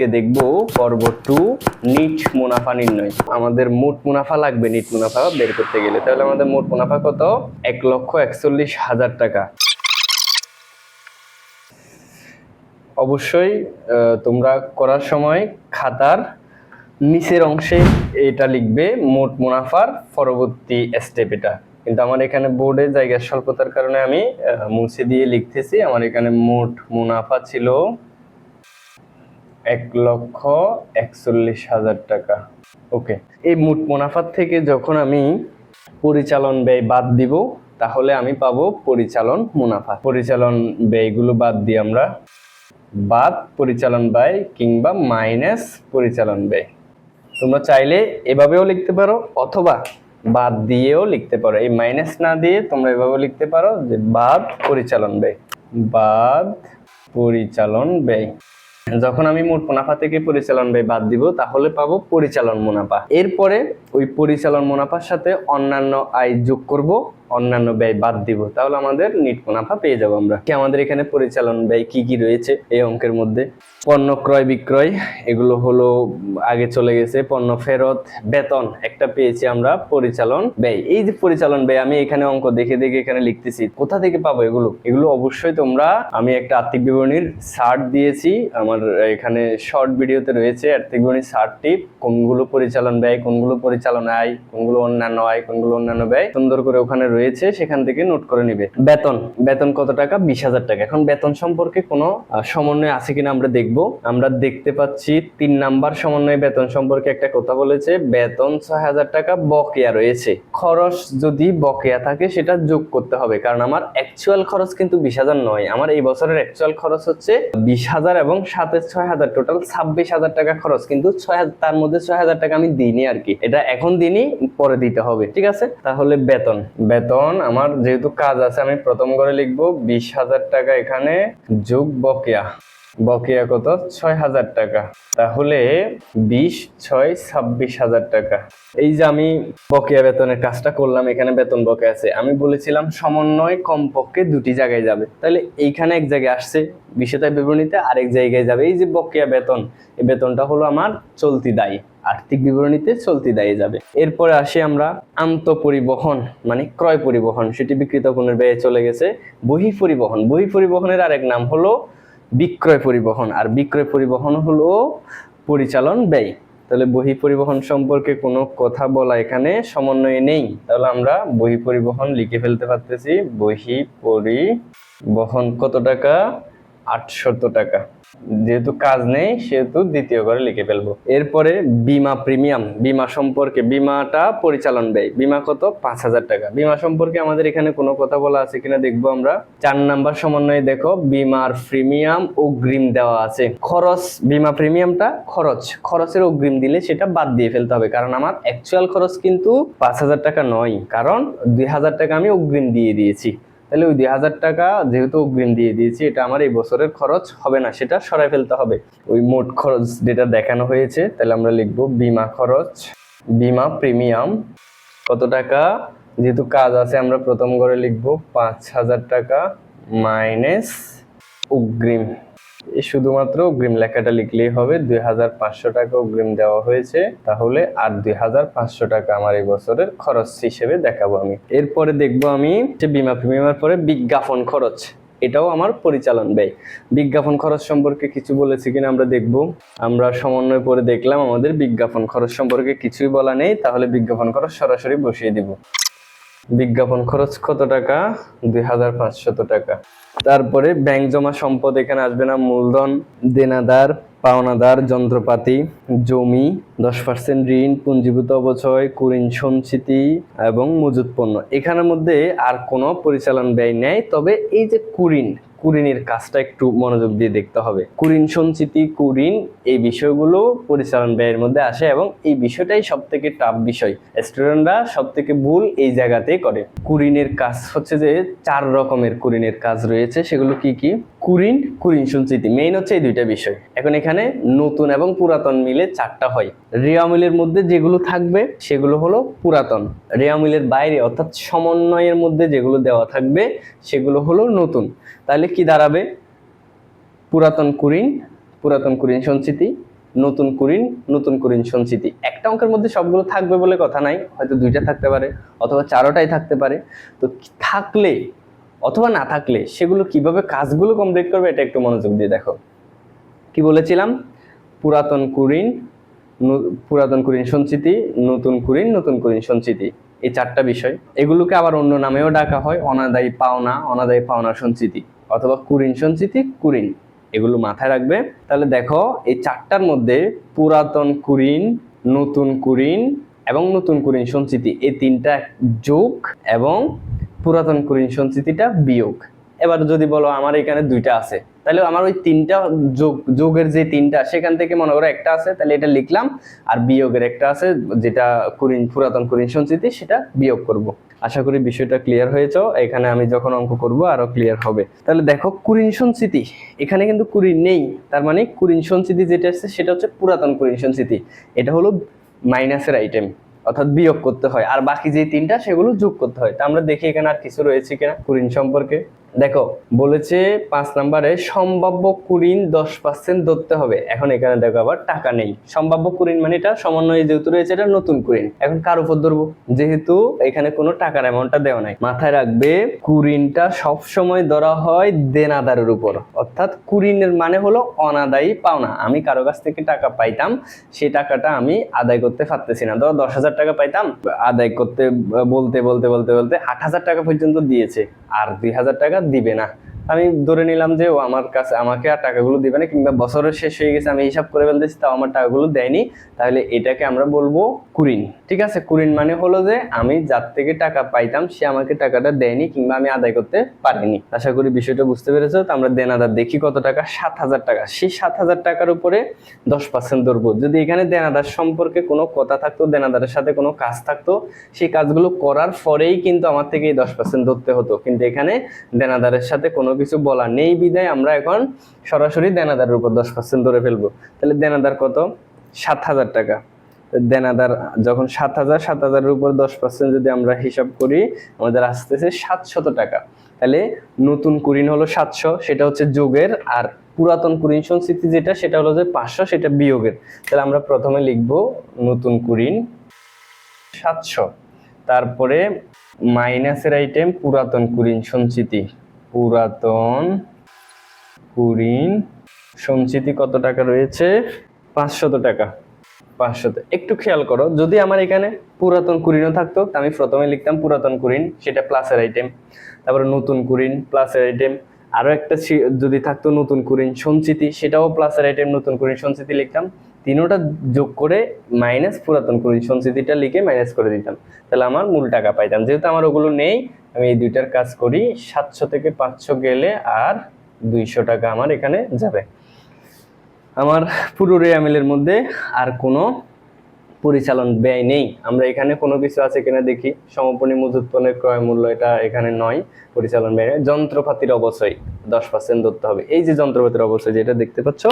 কে দেখব পর্ব two, NEET মুনাফা নির্ণয়। আমাদের মোট মুনাফা লাগবে নিট মুনাফা বের করতে গেলে। তাহলে আমাদের মোট মুনাফা কত? এক লক্ষ একচল্লিশ হাজার টাকা। অবশ্যই তোমরা করার সময় খাতার নিচের অংশে এটা লিখবে, মোট মুনাফার পরবর্তী স্টেপ এটা। কিন্তু আমার এখানে বোর্ডে জায়গার স্বল্পতার কারণে আমি মুছে দিয়ে লিখতেছি। আমার এখানে মোট মুনাফা ছিল এক লক্ষ একচল্লিশ হাজার টাকা। ওকে, এই মোট মুনাফার থেকে যখন আমি পরিচালন ব্যয় বাদ দিব, তাহলে আমি পাবো পরিচালন মুনাফা। পরিচালন ব্যয়গুলো বাদ দিই আমরা বাদ, পরিচালন ব্যয় কিংবা মাইনাস পরিচালন ব্যয়। তোমরা চাইলে এভাবেও লিখতে পারো অথবা বাদ দিয়েও লিখতে পারো। এই মাইনাস না দিয়ে তোমরা এভাবেও লিখতে পারো যে বাদ পরিচালন ব্যয়। বাদ পরিচালন ব্যয়। যখন আমি মোট মুনাফা থেকে পরিচালন ব্যয় বাদ দিব, তাহলে পাবো পরিচালন মুনাফা। এরপরে ওই পরিচালন মুনাফার সাথে অন্যান্য আয় যোগ করব। অন্যান্য ব্যয় বাদ দিব, তাহলে আমাদের নিট মুনাফা পেয়ে যাব আমরা। কি আমাদের এখানে পরিচালন ব্যয় কি কি রয়েছে এই অঙ্কের মধ্যে? পণ্য ক্রয় বিক্রয়, এগুলো হলো আগে চলে গেছে পণ্য ফেরত, বেতন, একটা পেয়েছি আমরা পরিচালন ব্যয়। এই যে পরিচালন ব্যয়, আমি এখানে অঙ্ক দেখে দেখে এখানে লিখতেছি। কোথা থেকে পাবো এগুলো? এগুলো অবশ্যই তোমরা, আমি একটা আর্থিক বিবরণীর শার্ট দিয়েছি, আমার এখানে শর্ট ভিডিওতে রয়েছে আর্থিক বিবরণীর শার্টটি কোনগুলো পরিচালন ব্যয়, কোনগুলো পরিচালন আয়, কোনগুলো অন্যান্য আয়, কোনগুলো অন্যান্য ব্যয়। সুন্দর করে ওখানে রয়েছে, সেখান থেকে নোট করে নিবে। বেতন বেতন কত টাকা? বিশ হাজার টাকা। এখন বেতন সম্পর্কে কোনো সমন্বয় আছে কিনা আমরা দেখব। আমরা দেখতে পাচ্ছি তিন নাম্বার সমন্বয় বেতন সম্পর্কে একটা কথা বলেছে। বেতন ছয় হাজার টাকা বকেয়া রয়েছে। খরচ যদি বকেয়া থাকে, সেটা যোগ করতে হবে। কারণ আমার অ্যাকচুয়াল খরচ কিন্তু বিশ হাজার নয়। আমার এই বছরের অ্যাকচুয়াল খরচ হচ্ছে বিশ হাজার এবং সাথে ছয় হাজার। টোটাল ছাব্বিশ হাজার টাকা খরচ। কিন্তু ছয় হাজার তার মধ্যে ছয় হাজার টাকা আমি দিইনি আর কি। এটা এখন দিনই পরে দিতে হবে। ঠিক আছে? তাহলে বেতন বেতন আমার যেহেতু কাজ আছে, আমি প্রথম করে লিখব বিশ হাজার টাকা এখানে যোগ বকেয়া। বকেয়া কত? ছয় হাজার টাকা। তাহলে বিশ, ছয়, ছাব্বিশ হাজার টাকা। এই যে আমি বকেয়া বেতনের কাজটা করলাম, এখানে বেতন বকেয়া আছে। আমি বলেছিলাম সমন্বয় কমপক্ষে দুটি জায়গায় যাবে। তাহলে এইখানে এক জায়গায় আসছে বিষয়টা বিবরণীতে আরেক জায়গায় যাবে। এই যে বকেয়া বেতন, এই বেতনটা হলো আমার চলতি দায়ী। আর্থিক বিবরণীতে চলতি দায়ে যাবে। এরপরে আসি আমরা আন্ত পরিবহন মানে ক্রয় পরিবহন। সেটি বিক্রিত পণ্যের ব্যয়ে চলে গেছে। বহি পরিবহন। বহি পরিবহনের আরেক নাম হলো বিক্রয় পরিবহন। আর বিক্রয় পরিবহন হলো পরিচালন ব্যয়। তাহলে বহি পরিবহন সম্পর্কে কোনো কথা বলা এখানে সমন্বয়ে নেই। তাহলে আমরা বহি পরিবহন লিখে ফেলতে পারতেছি। বহি পরিবহন কত টাকা? আটশত টাকা। যেহেতু কাজ নেই, সেহেতু দ্বিতীয় করে লিখে ফেলব। এরপরে বিমা প্রিমিয়াম, বিমা সম্পর্কে, বিমাটা পরিচালন ব্যয়। বিমা কত? পাঁচ হাজার টাকা। বিমা সম্পর্কে আমাদের এখানে কোনো কথা বলা আছে কিনা দেখব আমরা। চার নাম্বার সমন্বয়ে দেখো, বিমার প্রিমিয়াম অগ্রিম দেওয়া আছে। খরচ, বিমা প্রিমিয়ামটা খরচ। খরচের অগ্রিম দিলে সেটা বাদ দিয়ে ফেলতে হবে। কারণ আমার অ্যাকচুয়াল খরচ কিন্তু পাঁচ হাজার টাকা নয়। কারণ দুই হাজার টাকা আমি অগ্রিম দিয়ে দিয়েছি। তাহলে ওই দুই হাজার টাকা যেহেতু অগ্রিম দিয়ে দিয়েছি, এটা আমার এই বছরের খরচ হবে না, সেটা সরাই ফেলতে হবে। ওই মোট খরচ যেটা দেখানো হয়েছে, তাহলে আমরা লিখব বিমা খরচ, বিমা প্রিমিয়াম। কত টাকা? যেহেতু কাজ আছে, আমরা প্রথম ঘরে লিখব পাঁচ হাজার টাকা মাইনাস অগ্রিম। শুধুমাত্র অগ্রিম লেখাটা লিখলেই হবে, দুই হাজার পাঁচশো টাকা অগ্রিম দেওয়া হয়েছে। তাহলে আর দুই হাজার পাঁচশো টাকা আমার এই বছরের খরচ হিসেবে দেখাবো আমি। এরপরে দেখব আমি যে বিমা প্রিমিয়ামের পরে বিজ্ঞাপন খরচ। এটাও আমার পরিচালন ব্যয়। বিজ্ঞাপন খরচ সম্পর্কে কিছু বলেছি কিনা আমরা দেখব। আমরা সমন্বয় করে দেখলাম, আমাদের বিজ্ঞাপন খরচ সম্পর্কে কিছুই বলা নেই, তাহলে বিজ্ঞাপন খরচ সরাসরি বসিয়ে দিব। বিজ্ঞাপন খরচ কত টাকা? দুই হাজার পাঁচশত টাকা। তারপরে ব্যাংক জমা সম্পদ এখানে আসবে না। মূলধন, দেনাদার, পাওনাদার, যন্ত্রপাতি, জমি, দশ পার্সেন্ট ঋণ পুঞ্জীভূত অবচয় কুরিন সঞ্চিতি এবং মজুত পণ্য। এখানের মধ্যে আর কোনো পরিচালন ব্যয় নেই। তবে এই যে কুরিন কুরিনের কাজটা একটু মনোযোগ দিয়ে দেখতে হবে। কুরিন সঞ্চিতি, কুরিন, এই বিষয়গুলো পরিচালন ব্যয়ের মধ্যে আসে এবং এই বিষয়টাই সব থেকে টাফ বিষয়। স্টুডেন্টরা সব থেকে ভুল এই জায়গাতেই করে। কুরিনের কাজ হচ্ছে যে চার রকমের কুরিনের কাজ রয়েছে, সেগুলো কি কি? কুরিন কুরিন সঞ্চিতি মেইন হচ্ছে এই দুইটা বিষয়। এখন এখানে নতুন এবং পুরাতন মিলে চারটা হয়। রেয়ামিলের মধ্যে যেগুলো থাকবে, সেগুলো হলো পুরাতন। রেয়ামিলের বাইরে, অর্থাৎ সমন্বয়ের মধ্যে যেগুলো দেওয়া থাকবে, সেগুলো হলো নতুন। তাহলে কি দাঁড়াবে? পুরাতন কুরিন পুরাতন কুরিন সঞ্চিতি নতুন কুরিন নতুন কুরিন সঞ্চিতি একটা অঙ্কের মধ্যে সবগুলো থাকবে বলে কথা নাই, হয়তো দুইটা থাকতে পারে, অথবা চারোটাই থাকতে পারে। তো থাকলে অথবা না থাকলে সেগুলো কীভাবে কাজগুলো কমপ্লিট করবে এটা একটু মনোযোগ দিয়ে দেখো। কি বলেছিলাম? পুরাতন কুরিন পুরাতন কুরিন সঞ্চিতি, নতুন কুরিন নতুন কুরিন সঞ্চিতি। এই চারটা বিষয়। এগুলোকে আবার অন্য নামেও ডাকা হয়, অনাদায়ী পাওনা অনাদায়ী পাওনা সঞ্চিতি অথবা কুরিন সঞ্চিতি, কুরিন। এগুলো মাথায় রাখবে। তাহলে দেখো, এই চারটার মধ্যে পুরাতন কুরিন, নতুন কুরিন এবং নতুন কুরিন সঞ্চিতি, এই তিনটা যোগ এবং পুরাতন কুরিন সঞ্চিতিটা বিয়োগ। এবার যদি বলো আমার এখানে দুইটা আছে, তাহলে আমার ওই তিনটা যোগ, যোগের যে তিনটা, সেখান থেকে মনে করো একটা আছে, তাহলে এটা লিখলাম, আর বিয়োগের একটা আছে, যেটা কুরিন, পুরাতন কুরিন সঞ্চিতি, সেটা বিয়োগ করব। আশা করি বিষয়টা ক্লিয়ার হয়েছে, এখানে আমি যখন অঙ্ক করব, আরও ক্লিয়ার হবে। তাহলে দেখো, কুরিন সঞ্চিতি, এখানে কিন্তু কুরিন নেই, তার মানে কুরিন সঞ্চিতি যেটা আছে, সেটা হচ্ছে পুরাতন কুরিন সঞ্চিতি। এটা হলো মাইনাসের আইটেম অর্থাৎ বিয়োগ করতে হয়। আর বাকি যে তিনটা, সেগুলো যোগ করতে হয়। তা আমরা দেখি এখানে আর কিছু রয়েছে কিনা কুরিন সম্পর্কে। দেখো, বলেছে পাঁচ নম্বরে সম্ভাব্য কুরিন দশ পার্সেন্ট ধরতে হবে। এখন এখানে দেখো আবার টাকা নেই। সম্ভাব্য কুরিন মানে এটা সমন্বয়ে যেহেতু রয়েছে, এটা নতুন কুরিন। এখন কার উপর ধরবো? যেহেতু এখানে কোনো টাকার অ্যামাউন্টটা দেওয়া নাই। মাথায় রাখবে, কুরিনটা সব সময় ধরা হয় দেনাদারের উপর। অর্থাৎ কুরিনের মানে হলো অনাদায়ী পাওনা। আমি কারও কাছ থেকে টাকা পাইতাম সেই টাকাটা আমি আদায় করতে পারতেছি না। ধরো দশ হাজার টাকা পাইতাম, আদায় করতে, বলতে বলতে বলতে বলতে আট হাজার টাকা পর্যন্ত দিয়েছে। আর দুই হাজার টাকা দিবে না। আমি ধরে নিলাম যে ও আমার কাছে আমাকে আর টাকাগুলো দিবে না, কিংবা বছরের শেষ হয়ে গেছে, আমি হিসাব করে ফেলতেছি, তাও আমার টাকাগুলো দেয়নি। তাহলে এটাকে আমরা বলব কুরিন, ঠিক আছে? কুরিন মানে হলো যে আমি যার থেকে টাকা পাইতাম, সে আমাকে টাকাটা দেয়নি, কিংবা আমি আদায় করতে পারিনি। আশা করি বিষয়টা বুঝতে পেরেছ? তো আমরা দেনাদার দেখি কত টাকা? সাত হাজার টাকা। সেই সাত হাজার টাকার উপরে দশ পার্সেন্ট ধরবো। যদি এখানে দেনাদার সম্পর্কে কোনো কথা থাকতো, দেনাদারের সাথে কোনো কাজ থাকতো, সেই কাজগুলো করার পরেই কিন্তু আমার থেকে এই দশ পার্সেন্ট ধরতে হতো। কিন্তু এখানে দেনাদারের সাথে কোনো কিছু বলা নেই, বিদায়। আমরা এখন সরাসরি দেনাদারের উপর দশ পার্সেন্ট ধরে ফেলব। তাহলে দেনাদার কত? সাত হাজার টাকা। দেনাদার যখন সাত হাজার, সাত হাজারের উপর দশ পার্সেন্ট যদি আমরা হিসাব করি, আমাদের আসতেছে সাতশত টাকা। তাহলে নতুন কুরিন হলো সাতশো, সেটা হচ্ছে যোগের, আর পুরাতন কুরিন সংস্কৃতি যেটা, সেটা হলো যে পাঁচশো, সেটা বিয়োগের। তাহলে আমরা প্রথমে লিখব নতুন কুরিন সাতশো। তারপরে মাইনাসের আইটেম পুরাতন কুরিন সঞ্চিতি পুরাতন কুরিন সঞ্চিতি কত টাকা রয়েছে? পাঁচশত টাকা। পাঁচশত। একটু খেয়াল করো, যদি আমার এখানে পুরাতন কুরিনও থাকতো, আমি প্রথমে লিখতাম পুরাতন কুরিন সেটা প্লাসের আইটেম তারপরে নতুন কুরিন প্লাসের আইটেম আরও একটা যদি থাকতো নতুন কুরিন সঞ্চিতি, সেটাও প্লাসের আইটেম নতুন কুরিন সঞ্চিতি লিখতাম। তিনোটা যোগ করে মাইনাস পুরাতন কুরিন সঞ্চিতিটা লিখে মাইনাস করে দিতাম। তাহলে আমার মূল টাকা পাইতাম। যেহেতু আমার ওগুলো নেই, আমি এই দুইটার কাজ করি, সাতশো থেকে পাঁচশো গেলে আর দুইশো টাকা আমার এখানে যাবে। আমার পুরো রেয়ামিলের মধ্যে আর কোনো পরিচালন ব্যয় নেই। আমরা এখানে কোনো কিছু আছে কিনা দেখি। সমপনী মজুত পণ্যের ক্রয় মূল্য এটা এখানে নয়, পরিচালন ব্যয়। যন্ত্রপাতির অবশ্যই দশ পার্সেন্ট ধরতে হবে। এই যে যন্ত্রপাতির অবশ্যই যেটা দেখতে পাচ্ছ,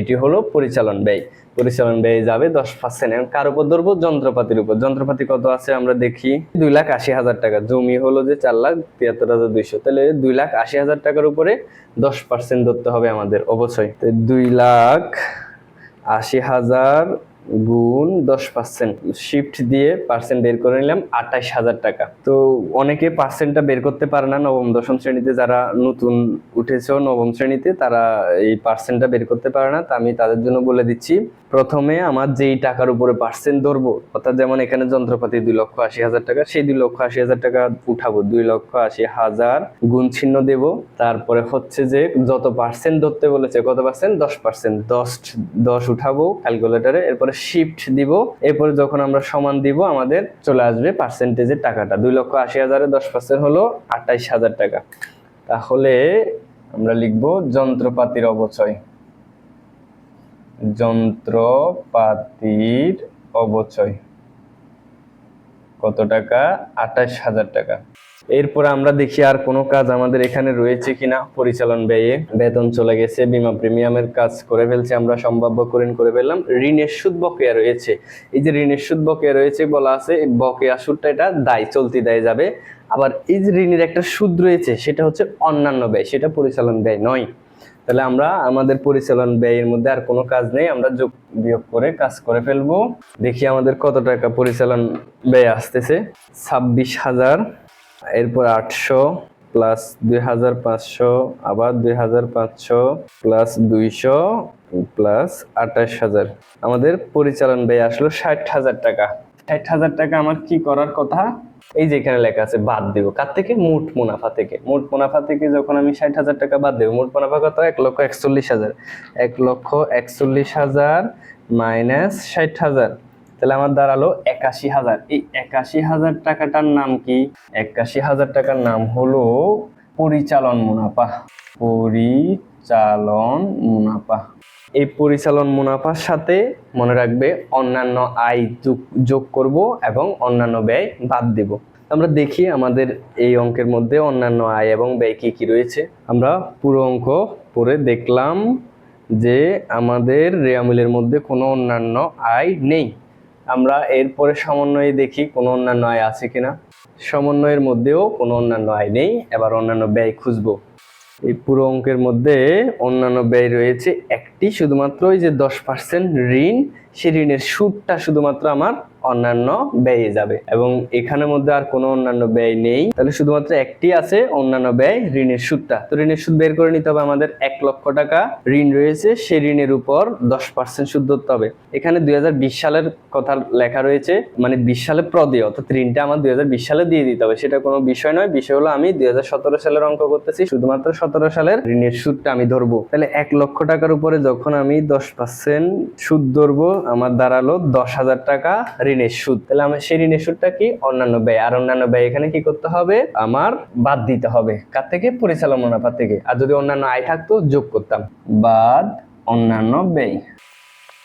এটি হলো পরিচালন ব্যয়। পরিচালন ব্যয় যাবে দশ পার্সেন্ট এবং কার উপর ধরবো? যন্ত্রপাতির উপর। যন্ত্রপাতি কত আছে আমরা দেখি, দুই লাখ আশি হাজার টাকা। জমি হলো যে চার লাখ তিয়াত্তর হাজার দুইশো। তাহলে দুই লাখ আশি হাজার টাকার উপরে দশ পার্সেন্ট ধরতে হবে আমাদের, অবশ্যই। তো দুই লাখ আশি হাজার গুণ দশ পার্সেন্ট শিফট দিয়ে পার্সেন্ট বের করে নিলাম আঠাশ হাজার টাকা। তো অনেকে পার্সেন্টটা বের করতে পারে না নবম, দশম শ্রেণীতে যারা নতুন উঠেছ নবম শ্রেণীতে, তারা এই পার্সেন্টটা বের করতে পারে না। তা আমি তাদের জন্য বলে দিচ্ছি, প্রথমে আমার যেই টাকার উপরে পার্সেন্ট ধরবো, অর্থাৎ যেমন এখানে যন্ত্রপাতি দুই লক্ষ আশি হাজার টাকা, সেই দুই লক্ষ আশি হাজার টাকা উঠাবো, দুই লক্ষ আশি হাজার গুণ চিহ্ন দেব। তারপরে হচ্ছে যে যত পার্সেন্ট ধরতে বলেছে, কত পার্সেন্ট দশ পার্সেন্ট দশ দশ উঠাবো ক্যালকুলেটারে এরপরে শিফট দিব, এরপরে যখন আমরা সমান দিব, আমাদের চলে আসবে পার্সেন্টেজের টাকাটা। দুই লক্ষ আশি হাজারে দশ পার্সেন্ট হলো আঠাইশ হাজার টাকা। তাহলে আমরা লিখব যন্ত্রপাতির অবচয় যন্ত্রপাতির অবচয় কত টাকা? আঠাশ হাজার টাকা। এরপর আমরা দেখি আর কোনো কাজ আমাদের এখানে রয়েছে কিনা। পরিচালন ব্যয়ে বেতন চলে গেছে, বিমা প্রিমিয়ামের কাজ করে ফেলছে আমরা, সম্ভাব্য করেন করে ফেললাম। ঋণের সুদ বকেয়া রয়েছে। এই যে ঋণের সুদ বকেয়া রয়েছে বলা আছে বকেয়া সুদটা এটা দায়, চলতি দায় যাবে। আবার এই যে ঋণের একটা সুদ রয়েছে, সেটা হচ্ছে অন্যান্য ব্যয়, সেটা পরিচালন ব্যয় নয়। তাহলে আমরা আমাদের পরিচালন ব্যয়ের মধ্যে আর কোনো কাজ নেই, আমরা যোগ বিয়োগ করে কাজ করে ফেলব। দেখি আমাদের কত টাকা পরিচালন ব্যয় আসতেছে। ছাব্বিশ হাজার এরপর আটশো প্লাস দুই হাজার পাঁচশো, আবার দুই হাজার পাঁচশো প্লাস দুইশো প্লাস আঠাশ হাজার। আমাদের পরিচালন ব্যয় আসলো ষাট হাজার টাকা। ষাট হাজার টাকা আমার কি করার কথা? এই যে এখানে লেখা আছে, বাদ দেবো। কার থেকে? মোট মুনাফা থেকে। মোট মুনাফা থেকে যখন আমি ষাট হাজার টাকা বাদ দেবো, মোট মুনাফা কত? এক লক্ষ একচল্লিশ হাজার। এক লক্ষ একচল্লিশ হাজার মাইনাস ষাট হাজার। তাহলে আমার দাঁড়াল একাশি হাজার। এই একাশি হাজার টাকাটার নাম কি? একাশি হাজার টাকার নাম হলো পরিচালন মুনাফা। পরিচালন মুনাফা। এই পরিচালন মুনাফার সাথে মনে রাখবে অন্যান্য আয় যোগ- করব এবং অন্যান্য ব্যয় বাদ দেব। আমরা দেখি আমাদের এই অঙ্কের মধ্যে অন্যান্য আয় এবং ব্যয় কী কী রয়েছে। আমরা পুরো অঙ্ক পরে দেখলাম যে আমাদের রেয়ামিলের মধ্যে কোনো অন্যান্য আয় নেই। আমরা এরপরে সমন্বয়ে দেখি কোনো অন্যান্য আয় আছে কিনা। সমন্বয়ের মধ্যেও কোনো অন্যান্য আয় নেই, এবার অন্যান্য ব্যয় খুঁজবো। এই পুরো অঙ্কের মধ্যে অন্যান্য ব্যয় রয়েছে একটি, শুধুমাত্র ওই যে দশ পার্সেন্ট ঋণ, সেই ঋণের সুদটা শুধুমাত্র আমার অন্যান্য ব্যয়ে যাবে। এবং এখানের মধ্যে আর কোনো অন্যান্য ব্যয় নেই। তাহলে শুধুমাত্র একটি আছে অন্যান্য ব্যয়, ঋণের সুদটা। তো ঋণের সুদ বের করে নিতে হবে আমাদের এক লক্ষ টাকা। ঋণ রয়েছে, সেই ঋণের উপর দশ পার্সেন্ট সুদ ধরতে হবে। এখানে দুই সালের কথা লেখা রয়েছে মানে বিশ সালে প্রদেয়, অর্থাৎ ঋণটা আমার দুই হাজার বিশ সালে দিয়ে দিতে হবে। সেটা কোনো বিষয় নয়, বিষয় হলো আমি দুই হাজার সতেরো সালের অঙ্ক করতেছি, শুধুমাত্র সতেরো সালের ঋণের সুদটা আমি ধরবো। তাহলে এক লক্ষ টাকার উপরে যখন আমি দশ পার্সেন্ট সুদ ধরবো, আমার দাঁড়াল দশ হাজার টাকা ঋণের সুদ। তাহলে আমার সেই ঋণের সুদটা কি? অন্যান্য ব্যয়। আর অন্যান্য ব্যয় এখানে কি করতে হবে? আমার বাদ দিতে হবে। কার থেকে? পরিচালন মুনাফা থেকে। আর যদি অন্যান্য আয় থাকতো, যোগ করতাম। বাদ অন্যান্য ব্যয়।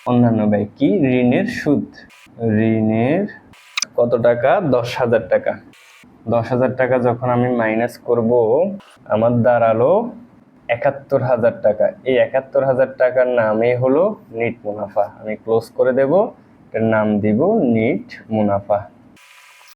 অন্যান্য ব্যয় কি? ঋণের সুদ। ঋণের কত টাকা? দশ হাজার টাকা। দশ হাজার টাকা যখন আমি মাইনাস করব, আমার দাঁড়াল একাত্তর হাজার টাকা। এই একাত্তর হাজার টাকার নামে হলো নিট মুনাফা। আমি ক্লোজ করে দেব। এটার নাম দিব নিট মুনাফা।